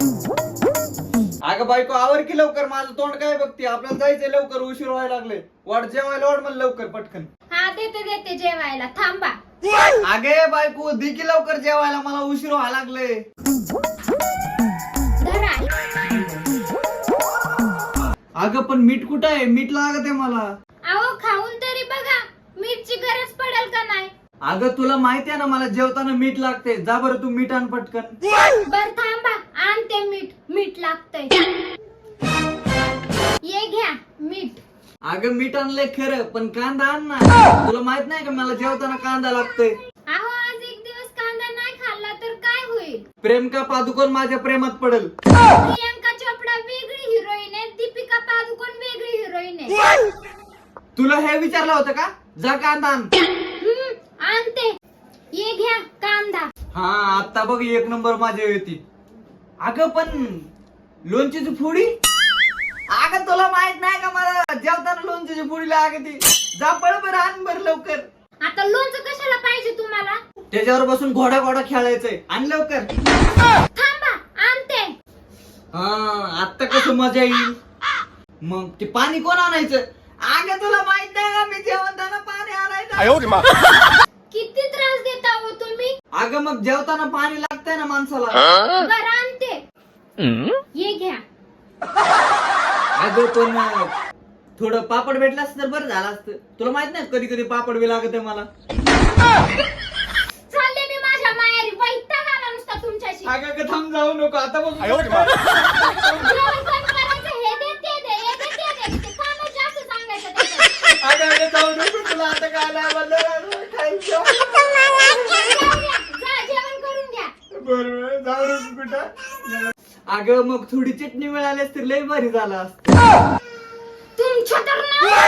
अगं बायको आवर की लवकर. माझं तोंड काय बघते? आपल्याला जायचंय लवकर उशीर व्हायला लागले. वाट जेवायला वाट मला लवकर पटकन. हा देते देते जेवायला. थांबा. अगे बायको दे की लवकर जेवायला. मला उशीर व्हायला लागले. धरा. अगं पण मीठ कुठं आहे? मीठ लागत आहे मला. अहो खाऊन तरी बघा. मीठची गरज पडेल का नाही? अगं तुला माहिती आहे ना मला जेवताना मीठ लागते जा बरं तू मीठ आण पटकन. बर थांबा. आणते मीठ. मीठ लागतंय. ये घ्या मीठ. अगं मीठ आणलंय खरं पण कांदा आण ना. तुला माहीत नाही का मला जेवताना कांदा लागतोय? अहो आज एक दिवस कांदा नाही खाल्ला तर काय होईल? प्रेम का पादुकोण माझ्या प्रेमात पडल. प्रियंका चोपडा वेगळी हिरोईन आहे दीपिका पादुकोण वेगळी हिरोईन आहे. तुला हे विचारलं होतं का? जा कांदा आण. हम्म, आणते. ये घ्या कांदा. हा आता बघ एक नंबर माझी होती अगं पण लोणचीची फुडी अगं तुला माहीत नाही का मला? जेवताना लोणचीची फुडी लागते. जा पळ बरं आण बरं लवकर. आता लोणचं कशाला पाहिजे तुम्हाला? त्याच्यावर बसून घोडा घोडा खेळायचंय. आण लवकर. थांबा आणते. हा आता कसं मजा येईल? मग ते पाणी कोण आणायचं? अगं तुला माहीत नाही का मी जेवताना पाणी आणायचं? किती त्रास देता हो तुम्ही? अगं मग जेवताना पाणी लागतंय ना माणसाला. बर ये घ्या. अगं पण थोडं पापड भेटलं असतं तर बरं झालं असतं. तुला माहीत नाही कधी कधी पापड बी लागत आहे मला. चालले मी माझ्या माहेरी वैताग आला नुसता तुमच्याशी. अगं थांब जाऊ नको. आता बघ. जेवण पण करायचं, हे दे, ते दे, हे दे, ते दे. ते कामच जास्त सांगायचं त्याच्यात. अगं अगं जाऊ नको तुला आता काय नाही म्हणलं खायचं जाऊ द्या, जा, जेवण करून घ्या. बरोबर जाऊ नको कुठं. अगं मग थोडी चटणी मिळाली असती लय भारी झाला असत. तुमच्या तर ना